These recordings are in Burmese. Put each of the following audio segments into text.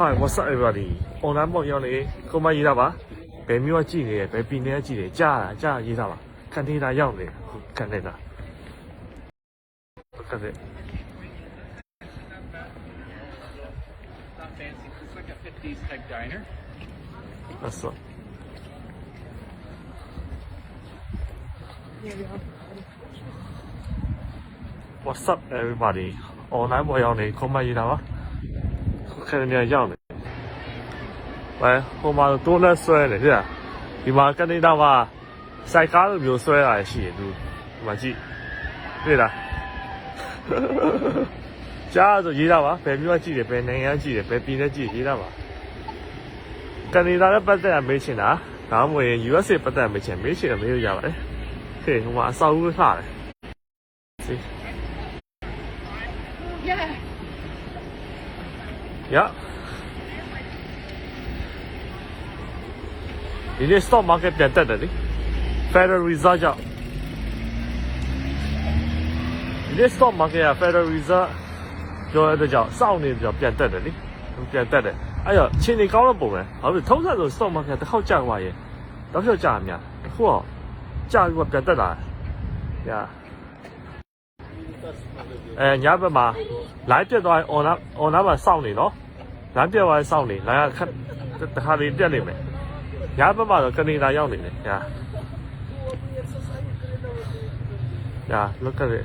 Hi what's up everybody online ပေါ့ရောက်နေကိုမရေးတာပါဘယ်မျိုးကကြည့်နေရဘယ်ပြည်နယ်ကကြည့်နေကြားတာကြားရေးတာပါကန်ထေးတာရောက်နေခုကန်ထေးတာကန်ထေး Not fancy. It's like a 50s type diner. That's all. What's up everybody online ပေါ်ရောက်နေကိုမရေးတာပါ ခုခဏနေရောက်နေဝဲဟိုမှာတိုးလက်ဆွဲနေကြဒီမှာကနေဒါမှာစိုက်ကားလိုမျိုးဆွဲတာရှိတယ်သူဒီမှာကြည့်တွေ့လားကြားဆိုရေးတာပါဘယ်မျိုးကကြည့်တယ်ဘယ်နိုင်ငံကကြည့်တယ်ဘယ်ပြည်နယ်ကြည့်ရေးတာပါကနေဒါနဲ့ပတ်သက်ရမေးချင်တာဒါမှမဟုတ်ရင် USA ပတ်သက်ရမေးချင်မေးချင်တယ်မေးလို့ရပါတယ်ဟေးဟိုမှာအဆောက်အဦလှတယ်စီ Yeah. Yeah. ဒီနေ့ stock market ပြန်တက်တယ်လေ Federal Reserve ကြောင့်ဒီနေ့ stock market က Federal Reserve ပြောရတဲ့ကြောင့်စောင့်နေကြောင့်ပြန်တက်တယ်လေပြန်တက်တယ်အဲ့တော့ခြေနေကောင်းတော့ပုံပဲဘာလို့ထုံးစံဆို stock market တစ်ခေါက်ကျသွားရင်တော့ဖြောက်ကျအများအခုကကျပြီးတော့ပြန်တက်လာညာအဲညဘက်မှာ live ပြတ်သွားရင် on up on up မှာစောင့်နေနော် live ပြတ်သွားရင်စောင့်နေ live ကခက်တစ်ခါလေးပြတ်နေမယ်ညဘက်မှာတော့ကနေဒါရောက်နေတယ်ညာညာ look at it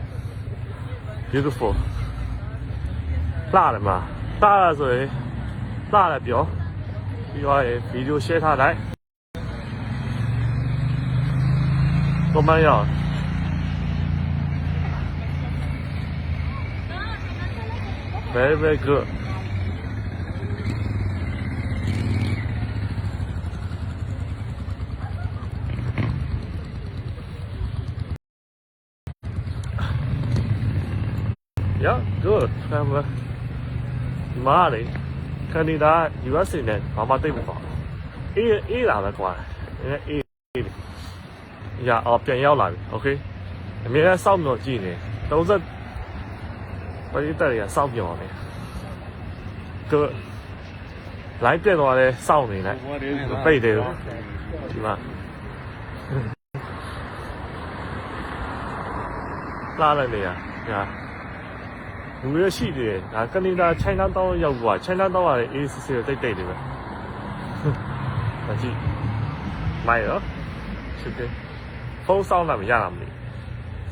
beautiful လာတယ်မှာလာရဆိုရင်လာတယ်ပြောပြီးတော့ဗီဒီယို share ထားလိုက် comment ရအောင် Very, very good. Yeah, good. ဆမ်မဒီမားလေကနေဒါ USA နဲ့ဘာမှတိတ်မပေါ့အေးအေးလာပဲကွာအေးအေးအေးရအောင်ပြန်ရောက်လာပြီ Okay အမြဲတမ်းစောင့်မျှော်ကြည့်နေ30 ပရိသတ်တွေကစောင့်မျှော်နေကလိုက်ပြတ်သွားလဲစောင့်နေလိုက် What is မပိတ်သေးဘူးဒီမှာလာလိုက်လေရညာလူရရှိသေးတယ်ဒါကနေဒါ China Town ရောက်သွား China Town ကလည်း ACC တိတ်တိတ်နေပဲဒါကြည့်မိုက်ရောရှင်းတယ်ဖုန်းစောင်းတာမရတာမသိ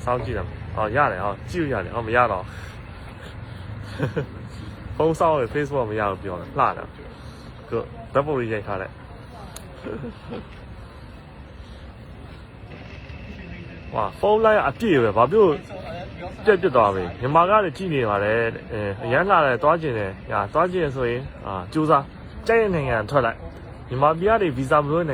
စောင်းကြည့်တာဟောရတယ်ဟောကြည့်လို့ရတယ်ဟောမရတော့ ဖုန်းစောင်းရ Facebook မရဘူးပြောတယ်လှတယ်ကဓာတ်ပုံလေးရိုက်ထားလိုက်ဝါဖုန်းလိုက်အပြည့်ပဲဘာဖြစ်လို့ပြက်ပြက်သွားပြီမြန်မာကလည်းကြည့်နေပါတယ်အဲအရန်လာတယ်သွားကျင်တယ်ညာသွားကျင်ဆိုရင်အာစူးစားကြိုက်တဲ့နိုင်ငံထွက်လိုက်မြန်မာပြည်ကနေဗီဇာမလို့